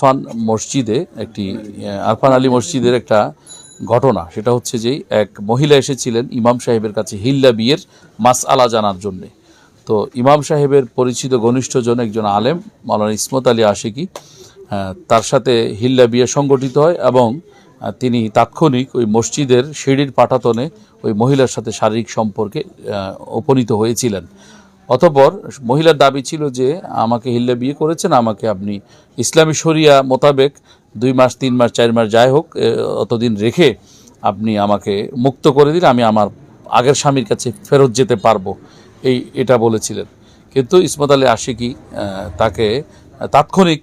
আরফান মসজিদে একটি আরফান আলী মসজিদের একটা ঘটনা। সেটা হচ্ছে যে এক মহিলা এসেছিলেন ইমাম সাহেবের কাছে হিল্লা বিয়ের মাস আলা জানার জন্যে। তো ইমাম সাহেবের পরিচিত ঘনিষ্ঠজন একজন আলেম, মাওলানা ইসমত আলী আশিকি তার সাথে হিল্লা বিয়ে সংগঠিত হয় এবং তিনি তাৎক্ষণিক ওই মসজিদের সিঁড়ির পাটাতনে ওই মহিলার সাথে শারীরিক সম্পর্কে উপনীত হয়েছিলেন। অতপর মহিলার দাবি ছিল যে আমাকে হিল্লা বিয়ে করেছেন, আমাকে আপনি ইসলামী শরিয়া মোতাবেক দুই মাস, তিন মাস, চার মাস যাই হোক অতদিন রেখে আপনি আমাকে মুক্ত করে দিলে, আমি আমার আগের স্বামীর কাছে ফেরত যেতে পারব। এই, এটা বলেছিলেন। কিন্তু ইসমত আলী আশিকি তাকে তাৎক্ষণিক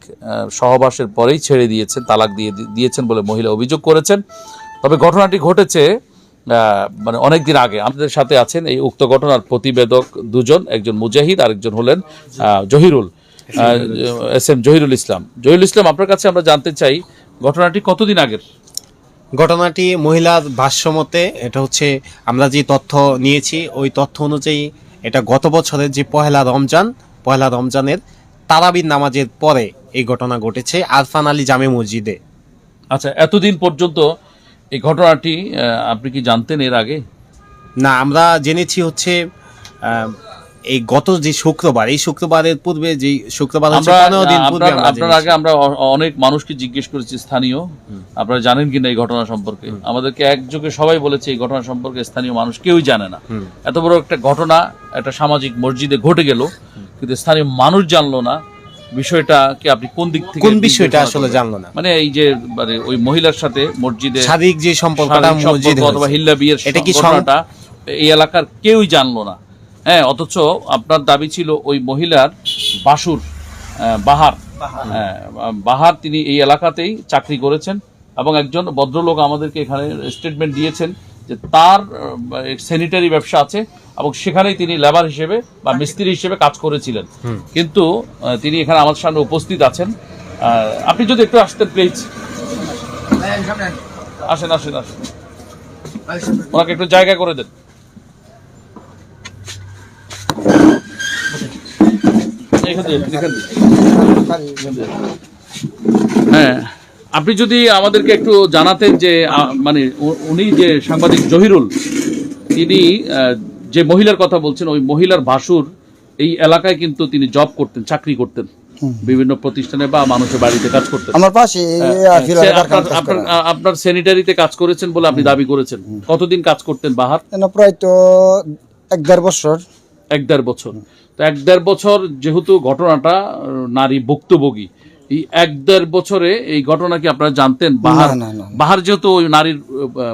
সহবাসের পরেই ছেড়ে দিয়েছেন, তালাক দিয়ে দিয়েছেন বলে মহিলা অভিযোগ করেছেন। তবে ঘটনাটি ঘটেছে মানে অনেক দিন আগে আমাদের সাথে আছেন এই উক্ত ঘটনার প্রতিবেদক দুজন একজন মুজাহিদ আরেকজন হলেন জহিরুল এস এম জহিরুল ইসলাম। জহিরুল ইসলাম আপনার কাছে আমরা জানতে চাই ঘটনাটি কতদিন আগের? ঘটনাটি মহিলার ভাষ্যমতে এটা হচ্ছে আমরা যে তথ্য নিয়েছি ওই তথ্য অনুযায়ী এটা গত বছরের যে পহেলা রমজান পহেলা রমজানের তারাবির নামাজের পরে এই ঘটনা ঘটেছে আরফান আলী জামে মসজিদে। আচ্ছা এতদিন পর্যন্ত এই ঘটনাটি আপনি কি জানতেন এর আগে? না আমরা জেনেছি হচ্ছে এই গত যে শুক্রবার এই শুক্রবারের পূর্বে যে শুক্রবার আপনার। আগে আমরা অনেক মানুষকে জিজ্ঞেস করেছি স্থানীয়। আপনারা জানেন কিনা এই ঘটনা সম্পর্কে? আমাদেরকে একযোগে সবাই বলেছে এই ঘটনা সম্পর্কে স্থানীয় মানুষ কেউই জানে না। এত বড় একটা ঘটনা একটা সামাজিক মসজিদে ঘটে গেল কিন্তু স্থানীয় মানুষ জানলো না। বিষয়টা কি আপনি কোন দিক থেকে কোন বিষয়টা আসলে জানলো না। মানে এই যে মানে ওই মহিলার সাথে মসজিদে শারীরিক যে সম্পর্কটা মসজিদে অথবা হিল্লা বিয়ের এটা কি ঘটনাটা এই এলাকার কেউই জানলো না। হ্যাঁ অথচ আপনার দাবি ছিল ওই মহিলার বাসুর বাহার হ্যাঁ, বাহার তিনি এই এলাকাতেই চাকরি করেছেন এবং একজন ভদ্রলোক আমাদেরকে এখানে স্টেটমেন্ট দিয়েছেন যে তার স্যানিটারি ব্যবসা আছে এবং সেখানেই তিনি লেবার হিসেবে বা মিস্ত্রি হিসেবে কাজ করেছিলেন। কিন্তু তিনি এখানে আমাদের সামনে উপস্থিত আছেন। আপনি যদি একটু আসতেন প্লিজ আসেন আসেন আসেন। ওনাকে একটু জায়গা করে দেন। হ্যাঁ। আপনি যদি আমাদেরকে একটু জানাতেন যে মানে উনি যে সাংবাদিক জহিরুল তিনি যে মহিলার কথা বলছেন ওই মহিলার ভাসুর এই এলাকায় কিন্তু তিনি জব করতেন চাকরি করতেন। বিভিন্ন প্রতিষ্ঠানে বা মানুষের বাড়িতে কাজ করতেন। আমার পাশে আপনার স্যানিটারিতে কাজ করেছেন বলে আপনি দাবি করেছেন। কতদিন কাজ করতেন বাহার? প্রায় তো এক দেড় বছর। এক দেড় বছর। তো এক দেড় বছর যেহেতু ঘটনাটা নারী ভুক্তভোগী এই এক দেড় বছরে এই ঘটনা কি আপনারা জানতেন? বাহার। বাহার যেহেতু ওই নারীর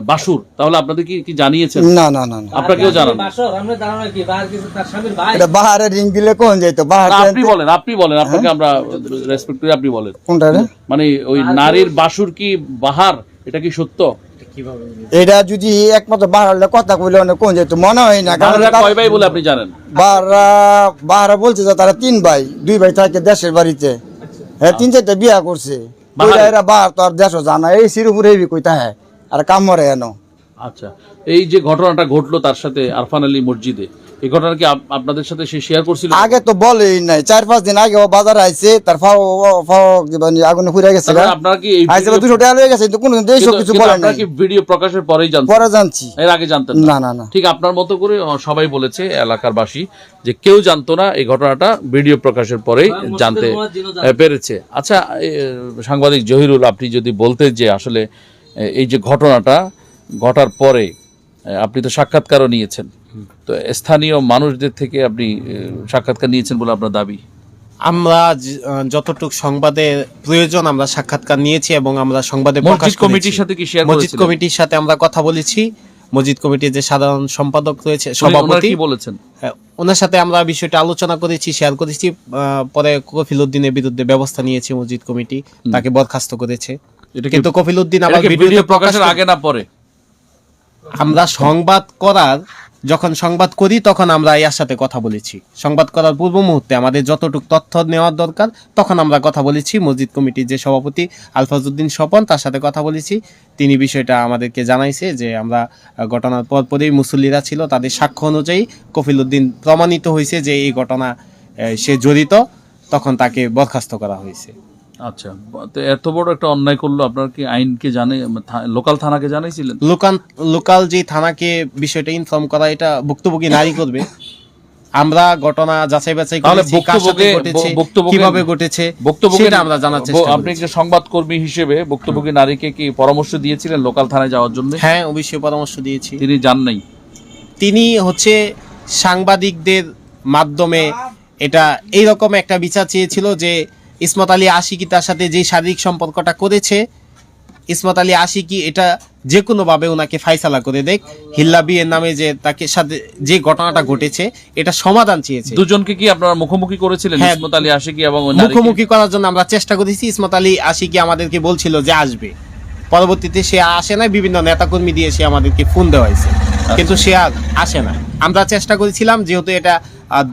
বাসুর তাহলে আপনাদের কি কি জানিয়েছেন? না না না আপনাকেও জানান। বাসর আমরা ধারণা কি বাহার কিছু তার স্বামীর ভাই? এটা বাহারে রিং দিলে কোন যাইতো? বাহার আপনি বলেন আপনি বলেন আপনাকে আমরা রেসপেক্ট করি আপনি বলেন। কোনটা মানে ওই নারীর বাসুর কি বাহার? এটা কি সত্য? এটা যদি একমাত্র বাহারে কথা কইলে অনেক কোন যাইতো? মনে হয় না কারণ কয় ভাই বলে আপনি জানেন? বাহারা বাহারা বলছে যে তারা তিন ভাই দুই ভাই থাকে দেশের বাড়িতে। হ্যাঁ তিন চারটা বিয়া করছে। এরা বাহার তো আর দেশও জানা এই সিরুপুর এই কইতা হ্যাঁ আর কাম মরে এনো আচ্ছা এই যে ঘটনাটা ঘটলো তার সাথে আরফান আলী মসজিদে এই ঘটনা কি আপনাদের সাথে সে শেয়ার করছিল? আগে তো বলেই নাই। চার পাঁচ দিন আগে ও বাজার আইছে তার ফাও ফাও মানে আগুনে গেছে মানে আপনারা কি এই আইছে ভিডিও- দুশো টাকা লয়ে গেছে কিন্তু কোনো কিন্তু- কিছু কিন্তু বলে আপনারা কি ভিডিও প্রকাশের পরেই জানতেন? পরে জানছি। এর আগে জানতেন না? না না না। ঠিক আপনার মতো করে সবাই বলেছে এলাকার বাসী যে কেউ জানতো না এই ঘটনাটা ভিডিও প্রকাশের পরেই জানতে পেরেছে। আচ্ছা সাংবাদিক জহিরুল আপনি যদি বলতেন যে আসলে এই যে ঘটনাটা ঘটার পরে আপনি তো সাক্ষাৎকারও নিয়েছেন। তো স্থানীয় মানুষদের থেকে আপনি সাক্ষাৎকার নিয়েছেন বলে আপনার দাবি? আমরা যতটুকু সংবাদের প্রয়োজন আমরা সাক্ষাৎকার নিয়েছি এবং আমরা সংবাদে মসজিদ কমিটির সাথে কি শেয়ার মসজিদ কমিটির সাথে আমরা কথা বলেছি। মসজিদ কমিটির যে সাধারণ সম্পাদক রয়েছে সভাপতি কি বলেছেন? ওনার সাথে আমরা বিষয়টা আলোচনা করেছি শেয়ার করেছি পরে কফিল উদ্দিনের বিরুদ্ধে ব্যবস্থা নিয়েছে মসজিদ কমিটি তাকে বরখাস্ত করেছে। এটা কিন্তু কফিল উদ্দিন আবার ভিডিওতে ভিডিও প্রকাশ প্রকাশের আগে না পরে? আমরা সংবাদ করার, যখন সংবাদ করি, তখন আমরা ইয়ার সাথে কথা বলেছি। সংবাদ করার পূর্ব মুহূর্তে আমাদের যতটুকু তথ্য নেওয়ার দরকার, তখন আমরা কথা বলেছি। মসজিদ কমিটির যে সভাপতি আলফাজউদ্দিন স্বপন, তার সাথে কথা বলেছি। তিনি বিষয়টা আমাদেরকে জানাইছে যে আমরা ঘটনার পরপরই মুসল্লিরা ছিল, তাদের সাক্ষ্য অনুযায়ী কফিল উদ্দিন প্রমাণিত হয়েছে যে এই ঘটনা সে জড়িত। তখন তাকে বরখাস্ত করা হয়েছে আচ্ছা তো এত বড় একটা অন্যায় করল আপনার কি আইনকে জানে লোকাল থানাকে জানাইছিলেন? লোকাল লোকাল যে থানাকে বিষয়টা ইনফর্ম করা এটা ভুক্তভোগী নারী করবে। আমরা ঘটনা যাচাই বাছাই করেছি কীভাবে ঘটেছে বক্তব্যকে আমরা জানার চেষ্টা আপনি। যে সংবাদকর্মী হিসেবে বক্তব্যকে নারীকে কি পরামর্শ দিয়েছিলেন লোকাল থানায় যাওয়ার জন্য? হ্যাঁ অবশ্যই পরামর্শ দিয়েছি। তিনি যান নাই। তিনি হচ্ছে সাংবাদিকদের মাধ্যমে এটা এইরকম একটা বিচার চেয়েছিল যে ইসমত আলী আশিকি তার সাথে যে শারীরিক সম্পর্কটা করেছে ইসমত আলী আশিকি এটা যে কোনোভাবে ওনাকে ফাইসালা করে দেখ। হিল্লা বিয়ের নামে যে তাকে সাথে যে ঘটনাটা ঘটেছে এটা সমাধান চেয়েছে। দুজনকে কি আপনারা মুখোমুখি করেছিলেন হ্যাঁ। ইসমত আলী আশিকি এবং মুখোমুখি করার জন্য আমরা চেষ্টা করেছি ইসমত আলী আশিকি আমাদেরকে বলছিল যে আসবে। পরবর্তীতে সে আসে না বিভিন্ন নেতাকর্মী দিয়ে সে আমাদেরকে ফোন দেওয়া হয়েছে। কিন্তু সে আর আসে না আমরা চেষ্টা করেছিলাম যেহেতু এটা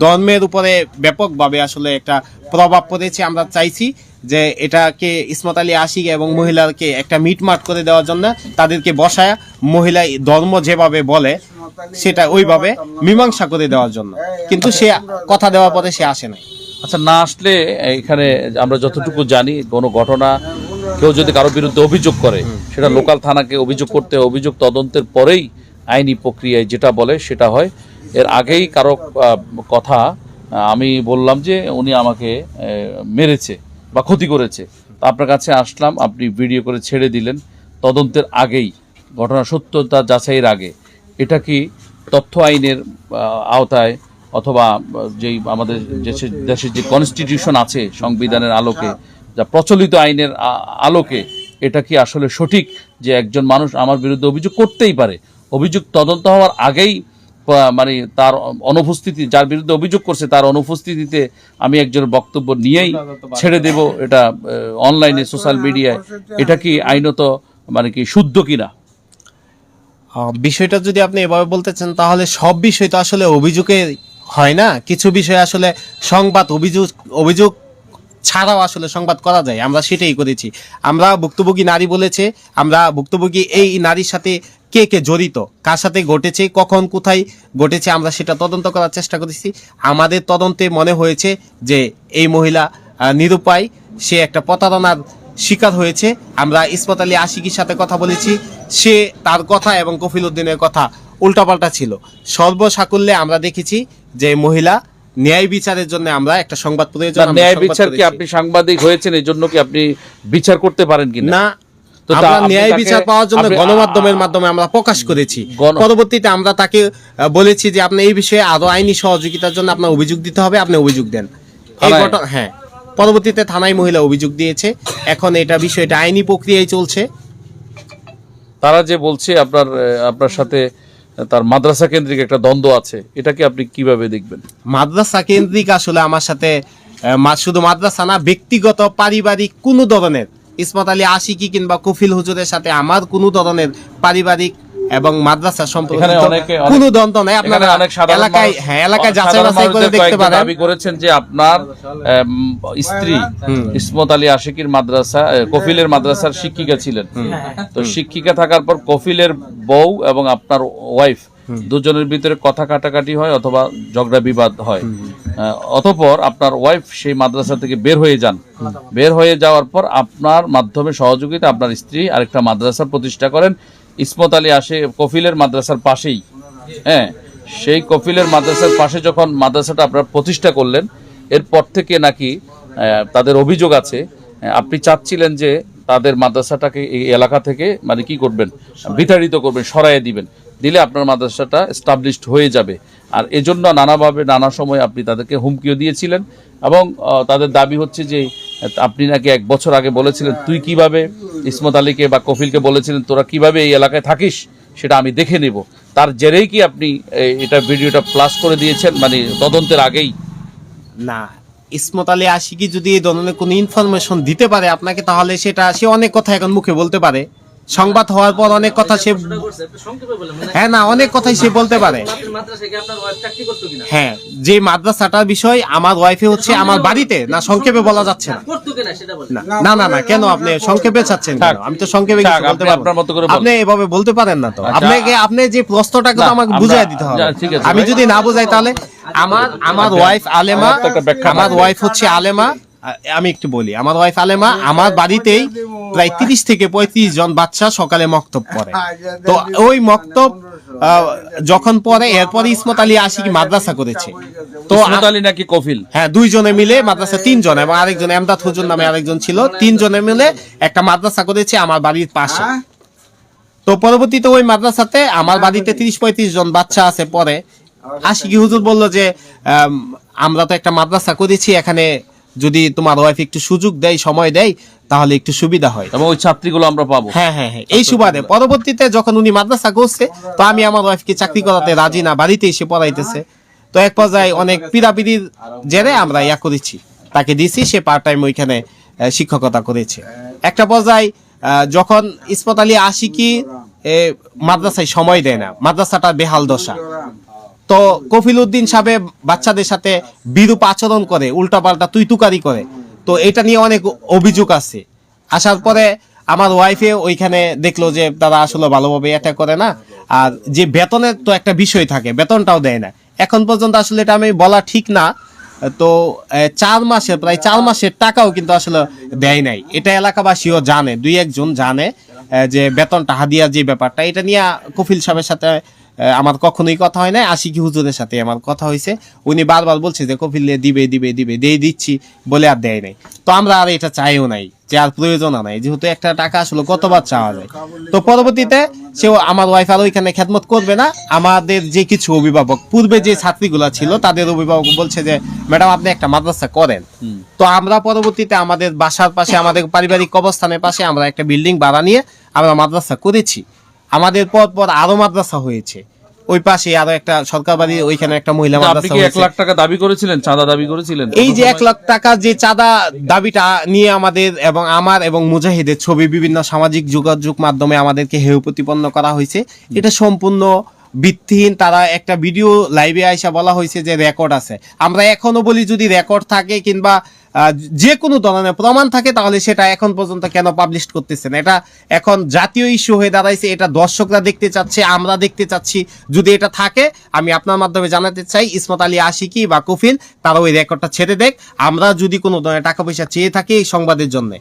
ধর্মের উপরে ব্যাপকভাবে আসলে একটা প্রভাব পড়েছে। আমরা চাইছি যে এটাকে ইসমত আলী আশিক এবং মহিলাকে একটা মিটমাট করে দেওয়ার জন্য তাদেরকে বসায়। মহিলা ধর্ম যেভাবে বলে, সেটা ওইভাবে মীমাংসা করে দেওয়ার জন্য। কিন্তু সে কথা দেওয়ার পরে সে আসে না আচ্ছা না আসলে এখানে আমরা যতটুকু জানি, কোনো ঘটনা কেউ যদি কারও বিরুদ্ধে অভিযোগ করে, সেটা লোকাল থানাকে অভিযোগ করতে অভিযোগ তদন্তের পরেই আইনি প্রক্রিয়ায় যেটা বলে সেটা হয়। এর আগেই কারও কথা আমি বললাম যে উনি আমাকে মেরেছে বা ক্ষতি করেছে। তো আপনার কাছে আসলাম, আপনি ভিডিও করে ছেড়ে দিলেন। তদন্তের আগেই, ঘটনা সত্যতা যাচাইয়ের আগে। এটা কি তথ্য আইনের আওতায় অথবা, যেই আমাদের দেশের যে কনস্টিটিউশন আছে সংবিধানের আলোকে, যা প্রচলিত আইনের আলোকে, এটা কি আসলে সঠিক যে একজন মানুষ আমার বিরুদ্ধে অভিযোগ করতেই পারে? অভিযোগ তদন্ত হওয়ার আগেই মানে তার অনুপস্থিতি যার বিরুদ্ধে অভিযোগ করছে তার অনুপস্থিতিতে আমি একজন বক্তব্য নিয়েই ছেড়ে দেব এটা অনলাইনে সোশ্যাল মিডিয়ায় এটা কি আইনত মানে কি শুদ্ধ কিনা? বিষয়টা যদি আপনি এভাবে বলতে চান তাহলে সব বিষয় তো আসলে অভিযোগে হয় না। কিছু বিষয় আসলে সংবাদ অভিযোগ অভিযোগ ছাড়াও আসলে সংবাদ করা যায়। আমরা সেটাই করেছি। আমরা ভুক্তভোগী নারী বলেছে আমরা ভুক্তভোগী এই নারীর সাথে কে কে জড়িত কার সাথে ঘটেছে কখন কোথায় ঘটেছে আমরা সেটা তদন্ত করার চেষ্টা করেছি আমাদের তদন্তে মনে হয়েছে যে এই মহিলা নিরুপায় সে একটা প্রতারণার শিকার হয়েছে। আমরা ইসমত আলী আশিকির সাথে কথা বলেছি। সে তার কথা এবং কফিল উদ্দিনের কথা উল্টাপাল্টা ছিল। সর্বসাকুল্যে আমরা দেখেছি যে মহিলা ন্যায় বিচারের জন্য আমরা একটা সংবাদ প্রয়োজন ন্যায় বিচার কি আপনি সাংবাদিক হয়েছেন এই জন্য কি আপনি বিচার করতে পারেন কিনা? না আমরা ন্যায় বিচার পাওয়ার জন্য গণমাধ্যমের মাধ্যমে আমরা প্রকাশ করেছি। পরবর্তীতে আমরা তাকে বলেছি যে আপনি এই বিষয়ে আরও আইনি সহযোগিতার জন্য আপনার অভিযোগ দিতে হবে আপনি অভিযোগ দেন। এই ঘটনা হ্যাঁ। পরবর্তীতে থানায় মহিলা অভিযোগ দিয়েছে। এখন এটা বিষয়টা আইনি প্রক্রিয়ায় চলছে। তারা যে বলছে আপনার আপনার সাথে তার মাদ্রাসা কেন্দ্রিক একটা দ্বন্দ্ব আছে এটাকে আপনি কীভাবে দেখবেন? মাদ্রাসা কেন্দ্রিক আসলে আমার সাথে শুধু মাদ্রাসা না ব্যক্তিগত পারিবারিক কোনো ধরনের ইসমত আলী আশিকি কিংবা কফিল হুজুরের সাথে আমার কোনো ধরনের পারিবারিক এবং মাদ্রাসা কোনো দ্বন্দ্ব নাই। আপনারা এলাকায় হ্যাঁ এলাকায় যাচাই বাছাই করে দেখতে পারেন। দাবি করেছেন যে আপনার স্ত্রী ইসমত আলী আশিকির মাদ্রাসা কফিলের মাদ্রাসার শিক্ষিকা ছিলেন। তো শিক্ষিকা থাকার পর কফিলের বউ এবং আপনার ওয়াইফ দুজনের ভিতরে কথা কাটাকাটি হয় অথবা ঝগড়া বিবাদ হয়। অতঃপর আপনার ওয়াইফ সেই মাদ্রাসা থেকে বের হয়ে যান। বের হয়ে যাওয়ার পর আপনার মাধ্যমে সহযোগিতা আপনার স্ত্রী আরেকটা মাদ্রাসা প্রতিষ্ঠা করেন। ইসমত আলী আসে কফিলের মাদ্রাসার পাশেই। হ্যাঁ সেই কফিলের মাদ্রাসার পাশে যখন মাদ্রাসাটা আপনারা প্রতিষ্ঠা করলেন, এরপর থেকে নাকি তাদের অভিযোগ আছে। আপনি চাচ্ছিলেন যে তাদের মাদ্রাসাটাকে এই এলাকা থেকে মানে কি করবেন? বিতাড়িত করবেন, সরাইয়ে দিবেন। দিলে আপনার মাদ্রাসাটা এস্টাবলিশড হয়ে যাবে। আর এজন্য নানাভাবে, নানা সময় আপনি তাদেরকে হুমকিও দিয়েছিলেন এবং তাদের দাবি হচ্ছে যে, আপনি নাকি এক বছর আগে বলেছিলেন, তুই কীভাবে ইসমত আলীকে বা কফিলকে বলেছিলেন, তোরা কীভাবে এই এলাকায় থাকিস, সেটা আমি দেখে নেব। তার জেরেই কি আপনি এটা ভিডিওটা প্লাস করে দিয়েছেন? মানে তদন্তের আগেই? না, ইসমত আলী আশিকি যদি এই ধরনের কোনো ইনফরমেশন দিতে পারে আপনাকে, তাহলে সেটা সে অনেক কথা এখন মুখে বলতে পারে। সংবাদ হওয়ার পর অনেক কথা সে মানে হ্যাঁ না অনেক কথাই সে বলতে পারে। আপনার মাদ্রাসায় কি আপনার wife চাকরি করতো কিনা? হ্যাঁ যে মাদ্রাসাটার বিষয় আমার ওয়াইফে হচ্ছে আমার বাড়িতে না সংক্ষেপে বলা যাচ্ছে না। না না না কেন আপনি সংক্ষেপে চাচ্ছেন আমি তো সংক্ষেপে কিছু বলতে আপনি পারব এভাবে বলতে পারেন না তো। আচ্ছা, আপনাকে আপনি যে প্রশ্নটাকে তো আমাকে বুঝিয়ে দিতে হবে। আমি যদি না বুঝাই তাহলে আমার আমার ওয়াইফ আলেমা আমার। ওয়াইফ হচ্ছে আলেমা। আমি একটু বলি। আমার ওয়াইফ আলেমা আমার বাড়িতেই প্রায় তিরিশ থেকে পঁয়ত্রিশ জন বাচ্চা সকালে মক্তব পড়ে। তো ওই মক্তব যখন পরে এরপরে ইসমত আলী আশিকি মাদ্রাসা করেছে। তো ইসমত আলী নাকি কফিল? হ্যাঁ দুইজনে মিলে মাদ্রাসা তিনজন এবং আরেকজন এমদাদ হুজুর নামে আরেকজন ছিল। তিনজনে মিলে একটা মাদ্রাসা করেছে আমার বাড়ির পাশে। তো পরবর্তীতে ওই মাদ্রাসাতে আমার বাড়িতে তিরিশ পঁয়ত্রিশ জন বাচ্চা আছে পরে আশিকি হুজুর বলল যে আমরা তো একটা মাদ্রাসা করেছি এখানে যদি তোমার ওয়াইফ একটু সুযোগ দেয় সময় দেয় তাহলে একটু সুবিধা হয়। এবং ওই ছাত্রীগুলো আমরা পাবো। হ্যাঁ হ্যাঁ হ্যাঁ। এই সুবাদে। পরবর্তীতে যখন উনি মাদ্রাসা করছে তো আমি আমার ওয়াইফকে চাকরি করাতে রাজি না বাড়িতে এসে পড়াইতেছে। তো এক পর্যায়ে অনেক পিড়াপিড়ির জেরে আমরা ইয়া করেছি। তাকে দিছি সে পার্ট টাইম ওইখানে শিক্ষকতা করেছে। একটা পর্যায়ে যখন ইসমত আলী আশিকি এ, মাদ্রাসায় সময় দেয় না মাদ্রাসাটা বেহাল দশা। তো কফিল উদ্দিন সাহেব বাচ্চাদের সাথে বিরূপ আচরণ করে, উল্টাপাল্টা তুই করে। তো এটা নিয়ে অনেক অভিযোগ আছে। আসার পরে আমার ওয়াইফে ওইখানে দেখল যে তারা আসলে ভালোভাবে এটা করে না। আর যে বেতনের তো একটা বিষয় থাকে, বেতনটাও দেয় না। এখন পর্যন্ত আসলে এটা আমি বলা ঠিক না। তো চার মাসের, প্রায় চার মাসের টাকাও কিন্তু আসলে দেয় নাই। এটা এলাকাবাসীও জানে, দুই একজন জানে যে বেতনটা হাদিয়া যে ব্যাপারটা, এটা নিয়ে কফিল সাহেবের সাথে আমার কখনোই কথা হয় নাই। আশিকি হুজুরের সাথে আমার কথা হয়েছে। উনি বারবার বলছে যে কফিল দিবে দিবে দিবে দিয়ে দিচ্ছি বলে আর দেয় নাই। তো আমরা আর এটা চাইও নাই যে আর প্রয়োজন নাই। যেহেতু একটা টাকা আসলে কতবার চাওয়া যায়। তো পরবর্তীতে সেও আমার ওয়াইফ আর ওইখানে খেদমত করবে না। আমাদের যে কিছু অভিভাবক পূর্বে যে ছাত্রীগুলা ছিল তাদের অভিভাবক বলছে যে ম্যাডাম আপনি একটা মাদ্রাসা করেন। তো আমরা পরবর্তীতে আমাদের বাসার পাশে আমাদের পারিবারিক অবস্থানের পাশে আমরা একটা বিল্ডিং ভাড়া নিয়ে আমরা মাদ্রাসা করেছি। আমাদের পর পর আরও মাদ্রাসা হয়েছে। ওই পাশে আরও একটা সরকার বাড়ি ওইখানে একটা মহিলা মাদ্রাসা এক লাখ টাকা দাবি করেছিলেন? চাঁদা দাবি করেছিলেন? এই যে এক লাখ টাকা যে চাঁদা দাবিটা নিয়ে আমাদের এবং আমার এবং মুজাহিদের ছবি বিভিন্ন সামাজিক যোগাযোগ মাধ্যমে আমাদেরকে হেউ প্রতিপন্ন করা হয়েছে। এটা সম্পূর্ণ ভিত্তিহীন। তারা একটা ভিডিও লাইভে আইসা বলা হয়েছে যে রেকর্ড আছে। আমরা এখনও বলি যদি রেকর্ড থাকে কিংবা যে কোনো ধরনের প্রমাণ থাকে, তাহলে সেটা এখন পর্যন্ত কেন পাবলিশ করতেছেন এটা এখন জাতীয় ইস্যু হয়ে দাঁড়াইছে, এটা দর্শকরা দেখতে চাচ্ছে, আমরা দেখতে চাচ্ছি। যদি এটা থাকে, আমি আপনার মাধ্যমে জানাতে চাই, ইসমত আলী আশিকি বা কফিল, তারা ওই রেকর্ডটা ছেড়ে দেখ। আমরা যদি কোনো ধরনের টাকা পয়সা চেয়ে থাকি এই সংবাদের জন্য।